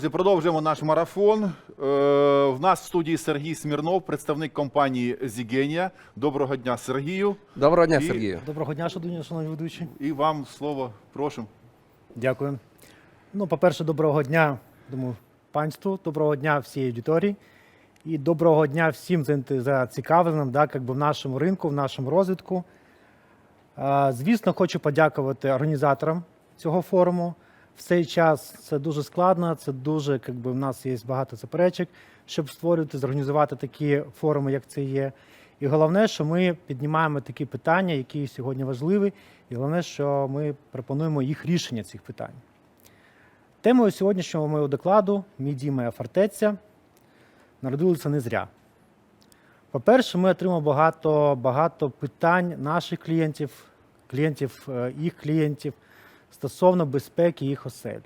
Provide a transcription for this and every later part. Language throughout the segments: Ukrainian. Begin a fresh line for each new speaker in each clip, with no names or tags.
Друзі, продовжуємо наш марафон. Е, в нас в студії Сергій Смірнов, представник компанії Зігенія. Доброго дня, Сергію.
Доброго дня,
І-
Сергію.
Доброго дня, шановні шановні ведучі.
І вам слово, прошу.
Дякую. Ну, по-перше, доброго дня, думаю, панству, доброго дня всій аудиторії. І доброго дня всім зацікавленим да, в нашому ринку, в нашому розвитку. Звісно, хочу подякувати організаторам цього форуму. В цей час це дуже складно, це дуже, как би, в нас є багато заперечок, щоб створювати, зорганізувати такі форуми, як це є. І головне, що ми піднімаємо такі питання, які сьогодні важливі, і головне, що ми пропонуємо їх рішення цих питань. Темою сьогоднішнього моєго докладу Мій дім, моя фортеця народилися не зря. По-перше, ми отримали багато, багато питань наших клієнтів, клієнтів, е, їх клієнтів стосовно безпеки їх осель.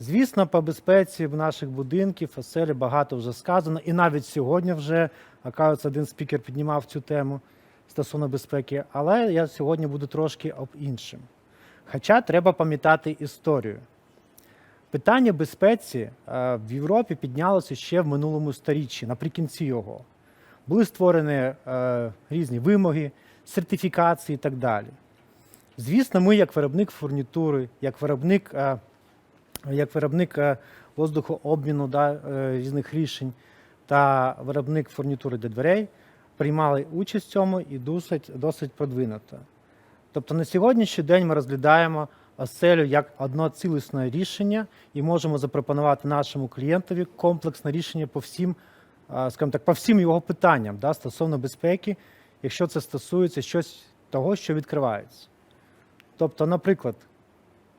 Звісно, по безпеці в наших будинків, оселі багато вже сказано, і навіть сьогодні вже, оказується, один спікер піднімав цю тему стосовно безпеки, але я сьогодні буду трошки об іншим. Хоча треба пам'ятати історію. Питання безпеці е, в Європі піднялося ще в минулому сторіччі, наприкінці його. Були створені е, різні вимоги, сертифікації і так далі. Звісно, ми, як виробник фурнітури, як виробник, е, як виробник е, воздухообміну да, е, різних рішень та виробник фурнітури для дверей, приймали участь в цьому і досить, досить продвинуто. Тобто на сьогоднішній день ми розглядаємо оселю як одно цілісне рішення і можемо запропонувати нашому клієнтові комплексне рішення по всім, скажімо так, по всім його питанням да, стосовно безпеки, якщо це стосується щось того, що відкривається. Тобто, наприклад,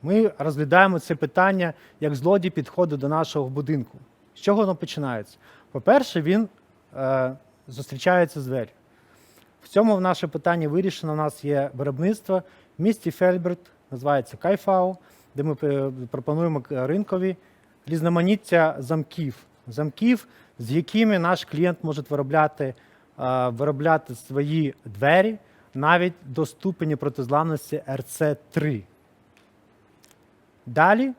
ми розглядаємо це питання, як злодій підходить до нашого будинку. З чого воно починається? По-перше, він е, зустрічається з дверю. В цьому наше питання вирішено. У нас є виробництво в місті Фельберт, називається Кайфау, де ми е, пропонуємо ринкові різноманіття замків, замків, з якими наш клієнт може виробляти, е, виробляти свої двері навіть до ступені протизламності RC3. Далі,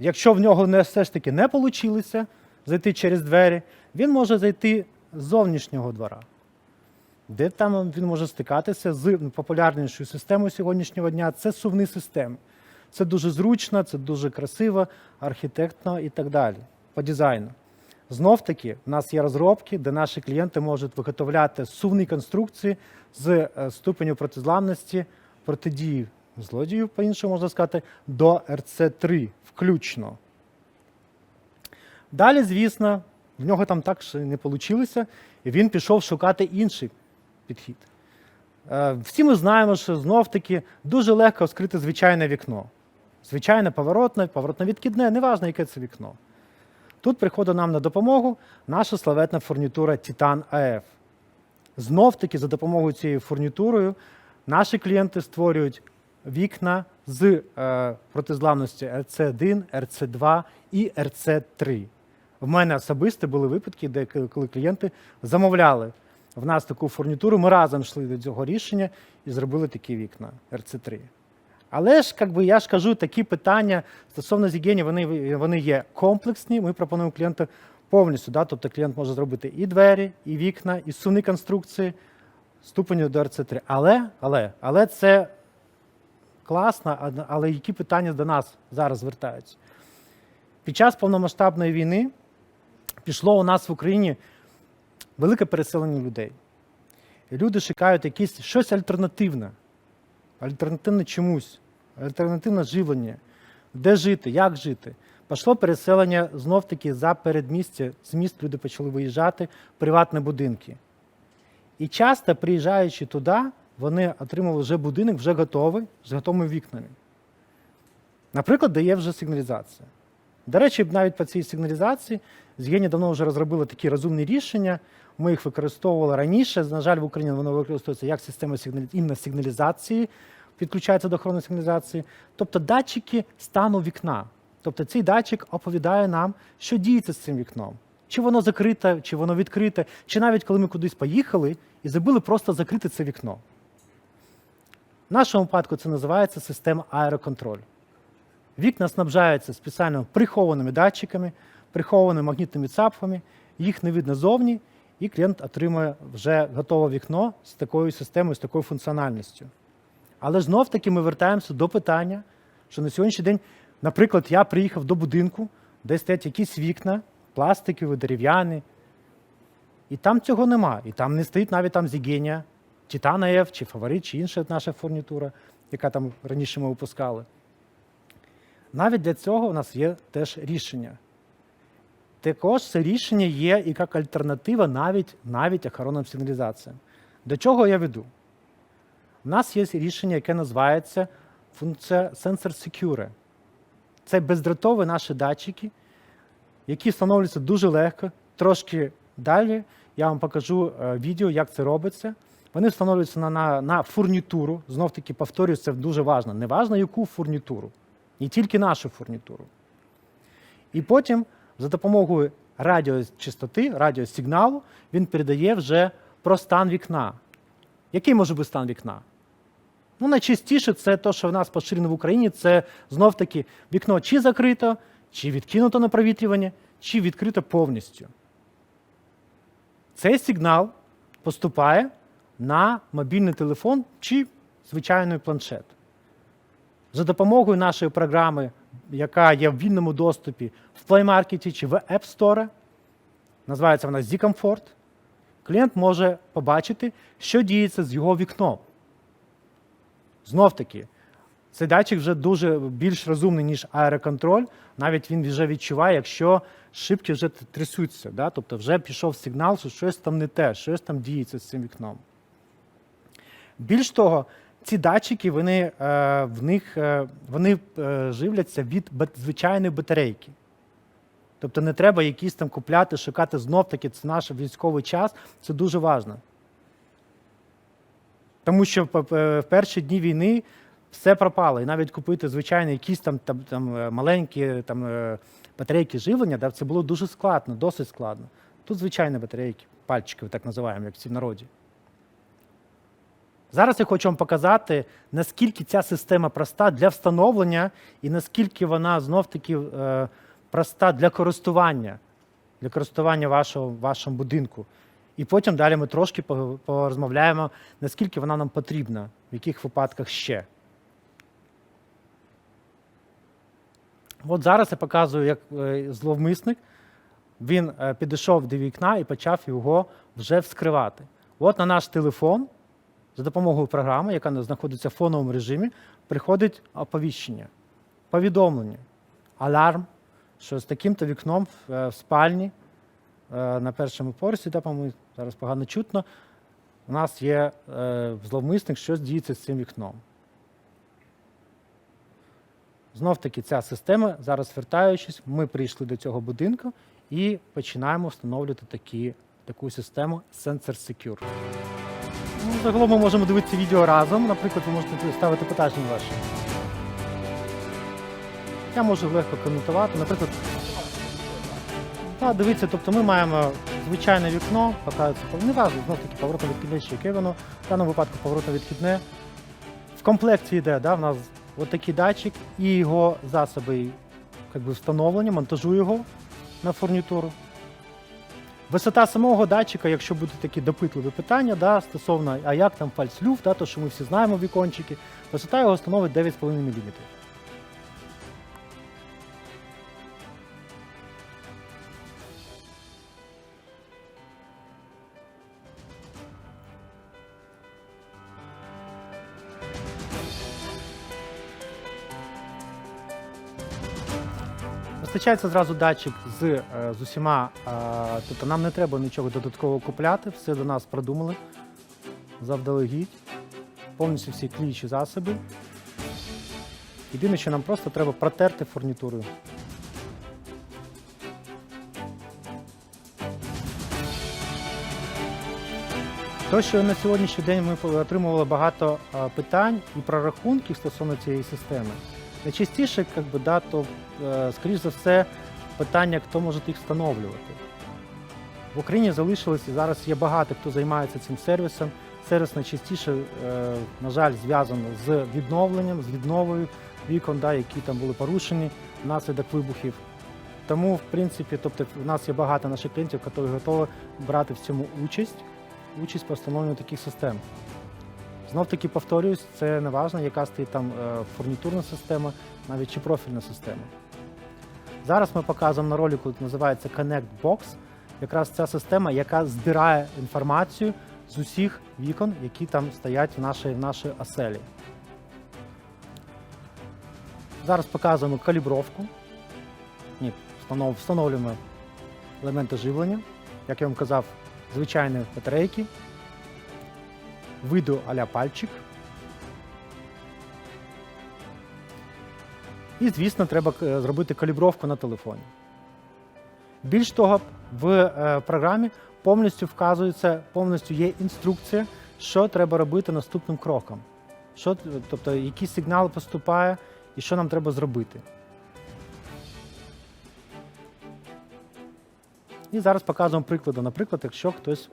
якщо в нього не, все ж таки не вийшло зайти через двері, він може зайти з зовнішнього двора де там він може стикатися з популярнішою системою сьогоднішнього дня це сувні системи. Це дуже зручно, це дуже красиво, архітектно і так далі, по дизайну. Знов таки, в нас є розробки, де наші клієнти можуть виготовляти сувні конструкції з е, ступеню протизламності, протидії злодію, по-іншому можна сказати, до РЦ3 включно. Далі, звісно, в нього там так ще не вийшло, і він пішов шукати інший підхід. Е, Всі ми знаємо, що знов-таки дуже легко вскрити звичайне вікно. Звичайне поворотне, поворотно-відкидне, неважно, яке це вікно. Тут приходить нам на допомогу наша славетна фурнітура Titan AF. Знов-таки за допомогою цієї фурнітурою наші клієнти створюють вікна з е, протизламності RC1, RC2 і RC3. В мене особисто були випадки, де коли клієнти замовляли в нас таку фурнітуру, ми разом йшли до цього рішення і зробили такі вікна RC3. Але ж, як би я ж кажу, такі питання стосовно зігені, вони, вони є комплексні. Ми пропонуємо клієнту повністю. Да? Тобто клієнт може зробити і двері, і вікна, і сувні конструкції ступеню до RC3. Але, але, але це класно, але які питання до нас зараз звертаються? Під час повномасштабної війни пішло у нас в Україні велике переселення людей. Люди шукають якісь щось альтернативне, альтернативне чомусь, альтернативне живлення, де жити, як жити. Пішло переселення знов-таки за передмістя, з міст люди почали виїжджати в приватні будинки. І часто, приїжджаючи туди, вони отримали вже будинок, вже готовий, з готовими вікнами. Наприклад, де є вже сигналізація. До речі, навіть по цій сигналізації Згені давно вже розробили такі розумні рішення. Ми їх використовували раніше. На жаль, в Україні воно використовується як система сигналізації, підключається до охорони сигналізації, тобто датчики стану вікна. Тобто цей датчик оповідає нам, що діється з цим вікном. Чи воно закрите, чи воно відкрите, чи навіть коли ми кудись поїхали і забули просто закрити це вікно. В нашому випадку це називається система аероконтроль. Вікна снабжаються спеціально прихованими датчиками, прихованими магнітними цапфами, їх не видно зовні, і клієнт отримує вже готове вікно з такою системою, з такою функціональністю. Але знов таки ми вертаємося до питання, що на сьогоднішній день, наприклад, я приїхав до будинку, де стоять якісь вікна, пластикові, дерев'яні, і там цього нема. І там не стоїть навіть там Зігенія, Титана F, чи Фаворит, чи інша наша фурнітура, яка там раніше ми випускали. Навіть для цього у нас є теж рішення. Також це рішення є і як альтернатива навіть, навіть охоронним сигналізаціям. До чого я веду? У нас є рішення, яке називається функція Sensor Secure. Це бездротові наші датчики, які встановлюються дуже легко. Трошки далі я вам покажу е, відео, як це робиться. Вони встановлюються на, на, на фурнітуру. Знов таки повторюю, це дуже важливо. Не важливо, яку фурнітуру, не тільки нашу фурнітуру. І потім за допомогою радіочастоти, радіосигналу, він передає вже про стан вікна. Який може бути стан вікна? Ну, найчастіше це те, що в нас поширено в Україні, це знов таки вікно чи закрито, чи відкинуто на провітрювання, чи відкрито повністю. Цей сигнал поступає на мобільний телефон чи звичайний планшет. За допомогою нашої програми, яка є в вільному доступі в Play Market чи в App Store, називається вона Z-Comfort, клієнт може побачити, що діється з його вікном. Знов таки, цей датчик вже дуже більш розумний, ніж аероконтроль. Навіть він вже відчуває, якщо шибки вже трясуться. Да? Тобто вже пішов сигнал, що щось там не те, щось там діється з цим вікном. Більш того, ці датчики вони, е, в них, е, вони е, живляться від звичайної батарейки. Тобто не треба якісь там купляти, шукати знов таки, це наш військовий час, це дуже важливо. Тому що в в перші дні війни все пропало. І навіть купити звичайні якісь там, там, там е, маленькі там, е, батарейки живлення, да, це було дуже складно, досить складно. Тут звичайні батарейки, пальчики, так називаємо, як ці в народі. Зараз я хочу вам показати, наскільки ця система проста для встановлення і наскільки вона знов-таки е, проста для користування, для користування вашого, вашому будинку. І потім далі ми трошки по- порозмовляємо, наскільки вона нам потрібна, в яких випадках ще. От зараз я показую, як е, зловмисник він е, підійшов до вікна і почав його вже вскривати. От на наш телефон за допомогою програми, яка знаходиться в фоновому режимі, приходить оповіщення, повідомлення, аларм, що з таким-то вікном в, е, спальні на першому поверсі, де по-моєму, зараз погано чутно, у нас є е, зловмисник, що діється з цим вікном. Знов таки ця система, зараз вертаючись, ми прийшли до цього будинку і починаємо встановлювати такі, таку систему Sensor Secure. Ну, загалом ми можемо дивитися відео разом. Наприклад, ви можете ставити питання ваші. Я можу легко коментувати. Наприклад, так, дивіться, тобто ми маємо звичайне вікно, показується, не важливо, знов таки поворотно відхідне яке воно. В даному випадку поворотно відхідне. В комплекті йде да, в нас от такий датчик і його засоби як би, встановлення, монтажу його на фурнітуру. Висота самого датчика, якщо будуть такі допитливі питання, да, стосовно, а як там фальцлюф, да, то що ми всі знаємо вікончики, висота його становить 9,5 мм. Постачається зразу датчик з, е, з усіма, е, тобто нам не треба нічого додатково купляти, все до нас продумали завдалегідь. Повністю всі кліючі засоби. Єдине, що нам просто треба протерти фурнітурою. То, що на сьогоднішній день ми отримували багато е, питань і прорахунків стосовно цієї системи. Найчастіше, як би, да, то, е, скоріш за все, питання, хто може їх встановлювати. В Україні залишилось і зараз є багато хто займається цим сервісом. Сервіс найчастіше, е, на жаль, зв'язано з відновленням, з відновою вікон, да, які там були порушені внаслідок вибухів. Тому, в принципі, тобто, у нас є багато наших клієнтів, які готові брати в цьому участь, участь по встановленню таких систем. Знов таки повторююсь, це не важливо, яка стоїть там е, фурнітурна система, навіть чи профільна система. Зараз ми показуємо на ролику, називається Connect Box. Якраз ця система, яка збирає інформацію з усіх вікон, які там стоять в нашій, в нашій оселі. Зараз показуємо калібровку. Ні, встанов- встановлюємо елементи живлення. Як я вам казав, звичайні батарейки, виду а-ля пальчик. І, звісно, треба е, зробити калібровку на телефоні. Більш того, в е, програмі повністю вказується, повністю є інструкція, що треба робити наступним кроком. Що, тобто, який сигнал поступає і що нам треба зробити. І зараз показуємо приклади. Наприклад, якщо хтось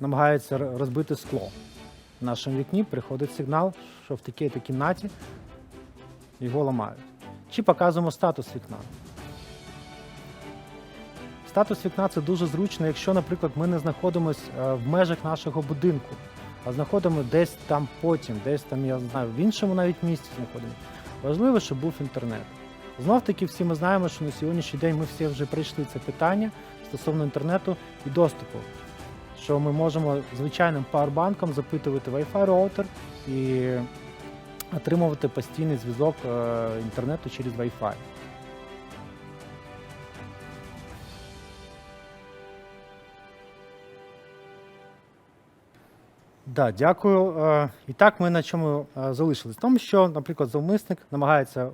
намагається р- розбити скло. В нашому вікні приходить сигнал, що в такій-то кімнаті його ламають. Чи показуємо статус вікна. Статус вікна це дуже зручно, якщо, наприклад, ми не знаходимося в межах нашого будинку, а знаходимо десь там потім, десь там, я знаю, в іншому навіть місці знаходимо. Важливо, щоб був інтернет. Знов таки, всі ми знаємо, що на сьогоднішній день ми всі вже пройшли це питання стосовно інтернету і доступу. Що ми можемо звичайним пауербанком запитувати Wi-Fi роутер і отримувати постійний зв'язок е, інтернету через Wi-Fi. Да, дякую. Е, І так ми на чому е, залишились? Тому, що, наприклад, зловмисник намагається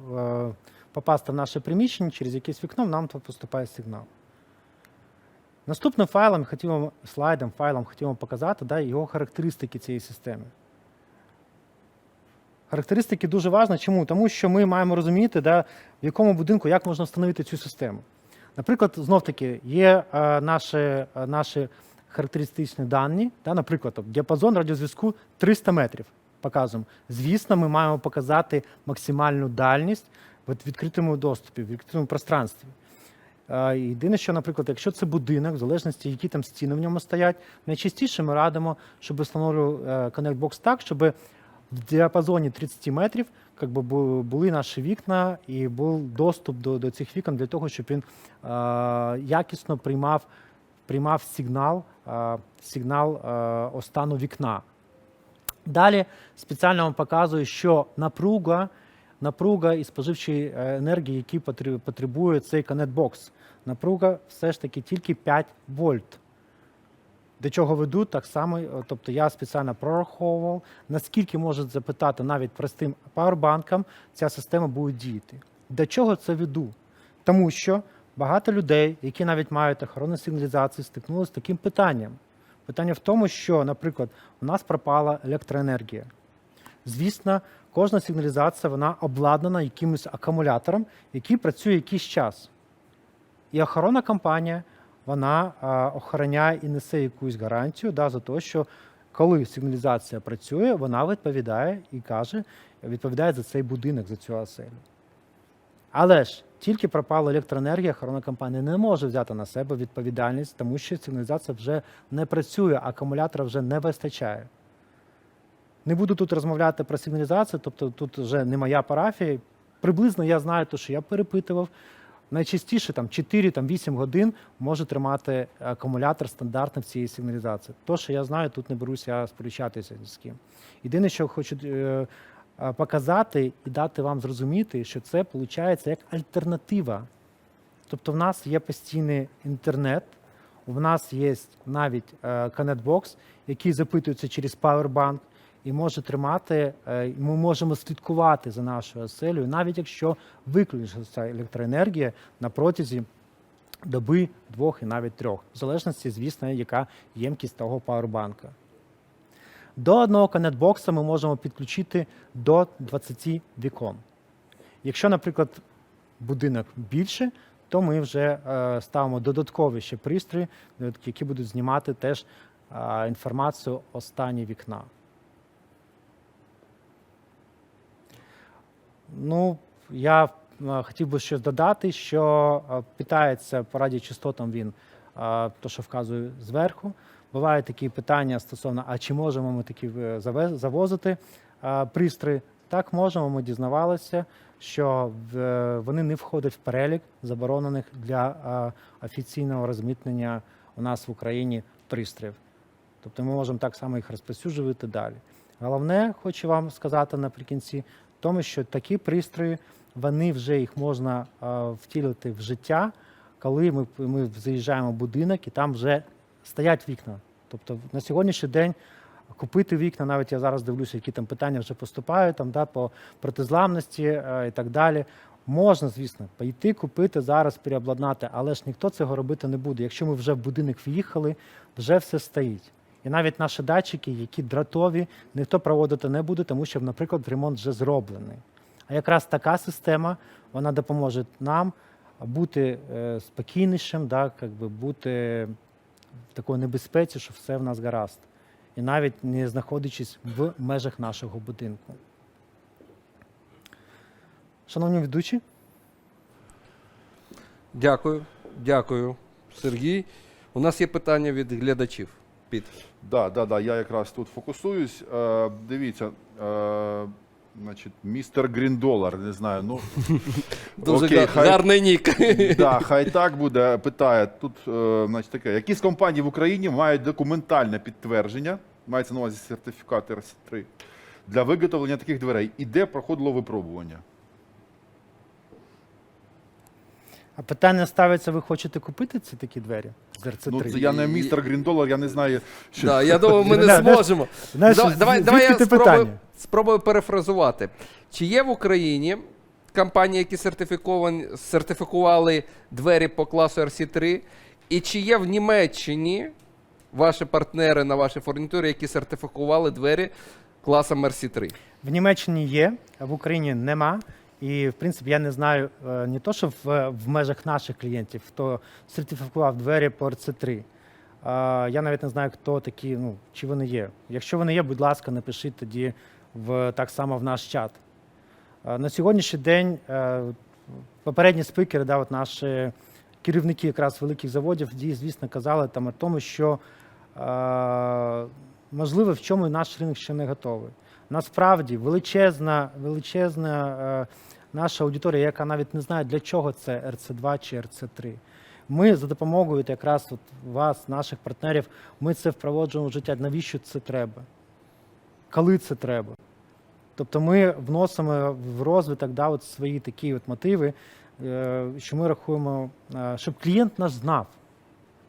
попасти в наше приміщення через якесь вікно, нам тут поступає сигнал. Наступним файлом хотів вам, слайдом, файлом хотів вам показати да, його характеристики цієї системи. Характеристики дуже важливі. Чому? Тому що ми маємо розуміти, да, в якому будинку як можна встановити цю систему. Наприклад, знов таки є е, наші, е, наші характеристичні дані, да, наприклад, діапазон радіозв'язку 300 метрів. Показуємо. Звісно, ми маємо показати максимальну дальність в відкритому доступі, в відкритому пространстві. Е, Єдине, що, наприклад, якщо це будинок, в залежності, які там стіни в ньому стоять, найчастіше ми радимо, щоб встановлював Connect Box так, щоб в діапазоні 30 метрів би, були наші вікна і був доступ до, до цих вікон для того, щоб він е, якісно приймав, приймав сигнал, е, сигнал е, остану вікна. Далі спеціально вам показую, що напруга, напруга і споживчої е, енергії, які потребує цей Connect Напруга все ж таки тільки 5 вольт. До чого веду, так само, е, тобто я спеціально прораховував, наскільки може запитати навіть простим пауербанкам ця система буде діяти. До чого це веду? Тому що багато людей, які навіть мають охоронну сигналізацію, стикнулися з таким питанням. Питання в тому, що, наприклад, у нас пропала електроенергія. Звісно, кожна сигналізація вона обладнана якимось акумулятором, який працює якийсь час. І охоронна компанія вона а, охороняє і несе якусь гарантію да, за те, що коли сигналізація працює, вона відповідає і каже, відповідає за цей будинок, за цю оселю. Але ж тільки пропала електроенергія, охоронна компанія не може взяти на себе відповідальність, тому що сигналізація вже не працює, акумулятора вже не вистачає. Не буду тут розмовляти про сигналізацію, тобто тут вже не моя парафія. Приблизно я знаю, те, що я перепитував. Найчастіше там 4-8 годин може тримати акумулятор стандартно в цій сигналізації. То, що я знаю, тут не беруся сперечатися ні з ким. Єдине, що хочу е, е, показати і дати вам зрозуміти, що це виходить як альтернатива. Тобто в нас є постійний інтернет, у нас є навіть е, Connect-Box, який запитується через Powerbank і може тримати, е, ми можемо слідкувати за нашою оселею, навіть якщо виключиться електроенергія на протязі доби, двох і навіть трьох, в залежності, звісно, яка ємкість того пауербанка. До одного коннектбокса ми можемо підключити до 20 вікон. Якщо, наприклад, будинок більше, то ми вже е, ставимо додаткові ще пристрої, які будуть знімати теж е, інформацію останні вікна. Ну, я е, хотів би ще додати, що е, питається по радіочастотам він, е, то, що вказує зверху. Бувають такі питання стосовно, а чи можемо ми такі завозити пристрої? Так, можемо. Ми дізнавалися, що вони не входять в перелік заборонених для офіційного розмітнення у нас в Україні пристроїв. Тобто ми можемо так само їх розповсюджувати далі. Головне, хочу вам сказати наприкінці, тому, що такі пристрої, вони вже їх можна втілити в життя, коли ми, ми заїжджаємо в будинок і там вже стоять вікна. Тобто на сьогоднішній день купити вікна, навіть я зараз дивлюся, які там питання вже поступають там, да, по протизламності е, і так далі. Можна, звісно, пойти купити зараз, переобладнати, але ж ніхто цього робити не буде. Якщо ми вже в будинок в'їхали, вже все стоїть. І навіть наші датчики, які дратові, ніхто проводити не буде, тому що, наприклад, ремонт вже зроблений. А якраз така система вона допоможе нам бути е, спокійнішим, да, как би бути в такій небезпеці, що все в нас гаразд. І навіть не знаходячись в межах нашого будинку. Шановні ведучі,
Дякую, дякую, Сергій. У нас є питання від глядачів. Під.
Да, да, да, я якраз тут фокусуюсь. Е, дивіться, е, значить, містер Гріндолар, не знаю, ну
Дуже
Окей, хай-
гарний нік.
да, хай так буде. Питає тут, е, значить, таке, які з компаній в Україні мають документальне підтвердження, мається на увазі сертифікат РС3 для виготовлення таких дверей, і де проходило випробування?
А питання ставиться: ви хочете купити ці такі двері з РЦ3?
Ну, це я не містер Гріндолар, я не знаю, що
Да, я думаю, ми не зможемо.
Знаєш,
давай, давай,
звідки
давай я
ти
спробую,
питання?
спробую перефразувати. Чи є в Україні компанії, які сертифіковані, сертифікували двері по класу RC3? І чи є в Німеччині ваші партнери на вашій фурнітурі, які сертифікували двері класом RC3?
В Німеччині є, а в Україні нема. І, в принципі, я не знаю е, не то, що в, в межах наших клієнтів, хто сертифікував двері по RC3. Е, Я навіть не знаю, хто такі, ну, чи вони є. Якщо вони є, будь ласка, напишіть тоді в, так само в наш чат. Е, На сьогоднішній день попередні спикери, да, от наші керівники якраз великих заводів, ді- звісно, казали там о тому, що можливо в чому наш ринок ще не готовий. Насправді величезна, величезна наша аудиторія, яка навіть не знає, для чого це РЦ2 чи РЦ3. Ми за допомогою якраз от вас, наших партнерів, ми це впроваджуємо в життя. Навіщо це треба? Коли це треба? Тобто ми вносимо в розвиток да, от свої такі от мотиви, е, що ми рахуємо, е, щоб клієнт наш знав,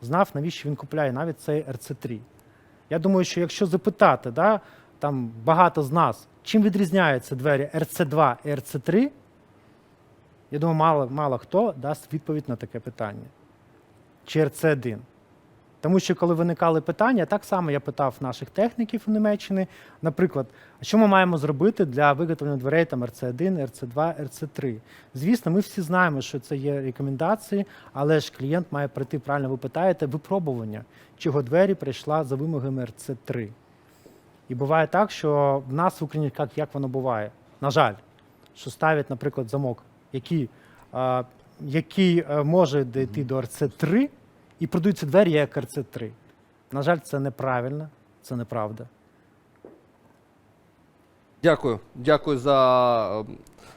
знав, навіщо він купляє навіть цей RC3. Я думаю, що якщо запитати, да, там багато з нас, чим відрізняються двері RC2 і RC3, я думаю, мало, мало хто дасть відповідь на таке питання. Чи RC1. Тому що коли виникали питання, так само я питав наших техніків у Німеччини, наприклад, що ми маємо зробити для виготовлення дверей там RC1, RC2, RC3? Звісно, ми всі знаємо, що це є рекомендації, але ж клієнт має прийти, правильно ви питаєте, випробування, чи його двері прийшла за вимогами RC3. І буває так, що в нас в Україні, як, як воно буває, на жаль, що ставлять, наприклад, замок, який, а, який е, може дійти до RC3, і продаються двері як RC3. На жаль, це неправильно, це неправда.
Дякую. Дякую за е,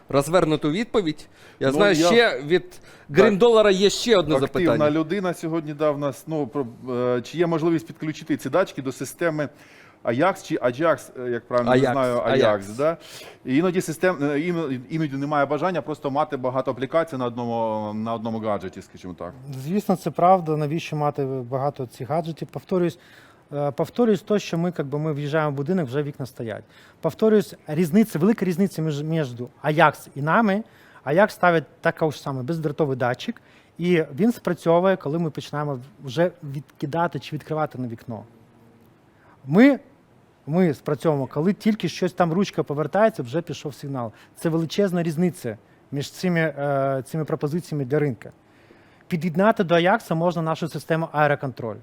розвернуту відповідь. Я
Ну,
знаю,
я-
ще від Гріндолара є ще одне
Активна
запитання.
людина сьогодні дав нас. Ну про е, чи є можливість підключити ці датчики до системи Ajax чи Ajax, е, як правильно не знаю, Ajax,
Ajax.
Да? І іноді систем е, іноді, іноді немає бажання просто мати багато аплікацій на одному на одному гаджеті, скажімо так.
Звісно, це правда. Навіщо мати багато цих гаджетів? Повторюсь, е, повторюсь, то, що ми, якби, ми в'їжджаємо в будинок, вже вікна стоять. Повторюсь, різниця, велика різниця між, між Ajax і нами. Ajax ставить такий ж самий бездротовий датчик, і він спрацьовує, коли ми починаємо вже відкидати чи відкривати на вікно. Ми, ми спрацьовуємо, коли тільки щось там ручка повертається, вже пішов сигнал. Це величезна різниця між цими, е, цими пропозиціями для ринку. Під'єднати до Ajax можна нашу систему аероконтроль.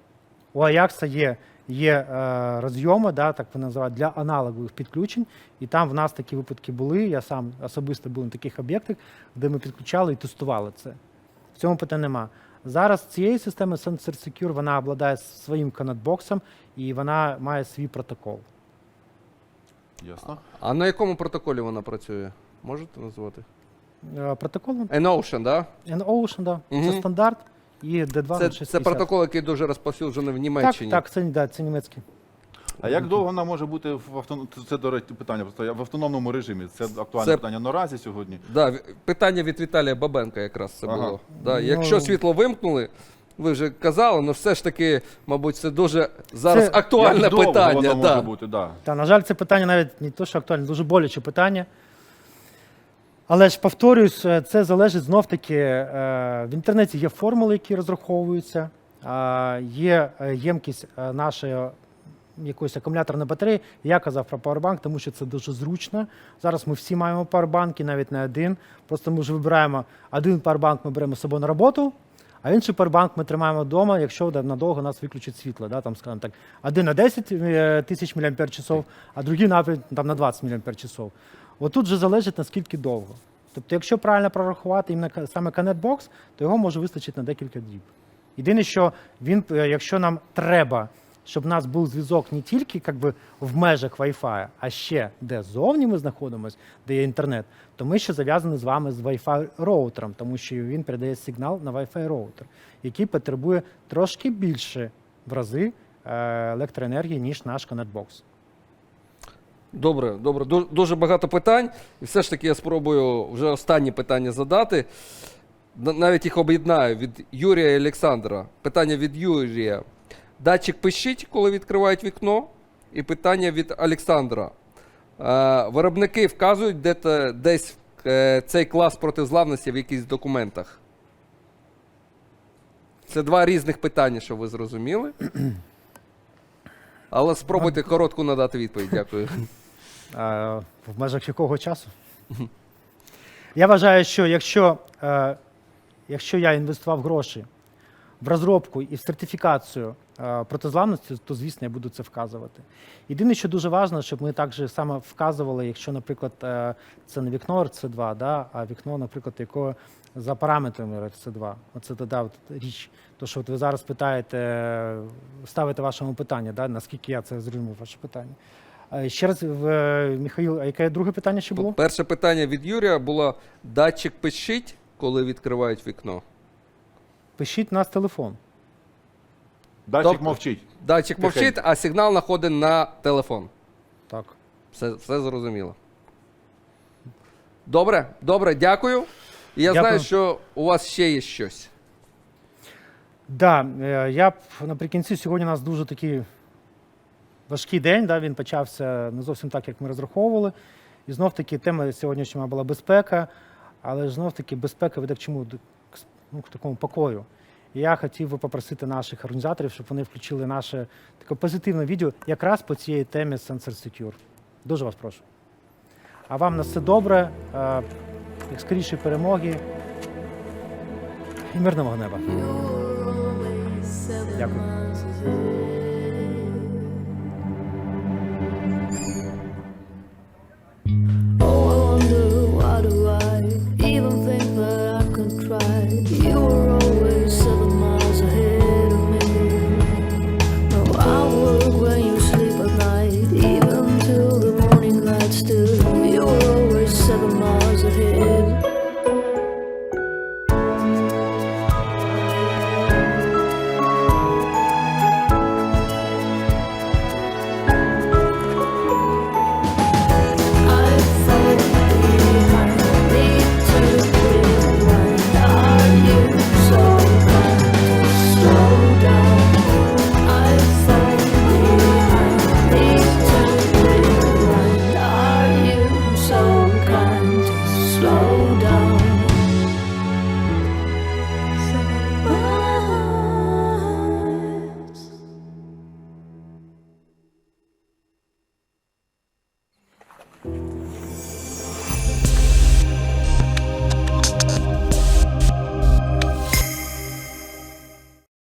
У Аякса є, є е, розйоми, да, так вони називають, для аналогових підключень. І там в нас такі випадки були. Я сам особисто був на таких об'єктах, де ми підключали і тестували це. В цьому питань нема. Зараз цієї системи Sensor Secure вона обладає своїм коннектбоксом і вона має свій протокол.
Ясно.
А на якому протоколі вона працює? Можете назвати?
Е, Протокол
N-Ocean, да?
N-Ocean, да.
Мгм.
це стандарт і D2
Це, це протокол, який дуже розповсюджений в
Так,
Німеччині.
так, це, да, це німецький.
А як довго вона може бути в автоном... Це, до речі, питання просто в автономному режимі? Це актуальне
Це-
питання наразі сьогодні.
Да, в- питання від Віталія Бабенка якраз це
Ага.
було. Да,
Ну-
якщо світло вимкнули, ви вже казали, але все ж таки, мабуть, це дуже зараз
Це-
актуальне
як довго
питання.
воно
Да.
може бути, да.
Та, на жаль, це питання навіть не то, що актуальне, дуже боляче питання. Але ж повторюсь, е, це залежить знов таки. е, В інтернеті є формули, які розраховуються, а, є е, ємкість е, нашої якоїсь акумуляторної батареї. Я казав про павербанк, тому що це дуже зручно. Зараз ми всі маємо павербанки, навіть не один. Просто ми вже вибираємо один павербанк, ми беремо з собою на роботу, а інший павербанк ми тримаємо вдома, якщо надовго нас виключить світло. Да, там, скажімо так, один на 10 е, тисяч мАч, а другий навіть там, на 20 мАч. Отут вже залежить наскільки довго. Тобто, якщо правильно прорахувати саме Connect-Box, то його може вистачити на декілька діб. Єдине, що він, е, якщо нам треба, щоб у нас був зв'язок не тільки как би, в межах Wi-Fi, а ще де зовні ми знаходимося, де є інтернет, то ми ще зав'язані з вами з Wi-Fi роутером, тому що він передає сигнал на Wi-Fi роутер, який потребує трошки більше в рази е, електроенергії, ніж наш Connect-Box.
Добре, добре. Дуже багато питань. І все ж таки я спробую вже останні питання задати. Навіть їх об'єднаю від Юрія і Олександра. Питання від Юрія. Датчик пищить, коли відкривають вікно. І питання від Олександра. Е, виробники вказують де десь е, цей клас протизламності в якихось документах. Це два різних питання, щоб ви зрозуміли. Але спробуйте коротку надати відповідь. Дякую.
Е, в межах якого часу? Я вважаю, що якщо, е, якщо я інвестував гроші в розробку і в сертифікацію протизламності, то звісно я буду це вказувати. Єдине, що дуже важливо, щоб ми також саме вказували, якщо, наприклад, е, це не вікно RC2, да, а вікно, наприклад, якого за параметрами RC2. Оце тоді от річ. То, що от ви зараз питаєте, е, ставите вашому питання, да, наскільки я це зрозумів, ваше питання. Е, Ще раз, е, Михаїл, а яке друге питання ще було?
Перше питання від Юрія було: датчик пищить, коли відкривають вікно.
Пишіть нас телефон.
Датчик
Тобто-
мовчить.
Датчик
Тихенько.
мовчить, а сигнал знаходить на телефон.
Так.
Все, все зрозуміло. Добре, добре, дякую. І я
Дякую.
знаю, що у вас ще є щось.
Да, е, я б наприкінці сьогодні у нас дуже такий важкий день. Да, він почався не зовсім так, як ми розраховували. І знов таки тема сьогоднішня була безпека, але ж знов таки безпека веде к чому? До- к с- ну, к такому покою. Я хотів би попросити наших організаторів, щоб вони включили наше таке позитивне відео якраз по цієї темі Sensor Secure. Дуже вас прошу. А вам на все добре, е, як скоріше перемоги і мирного неба. Дякую.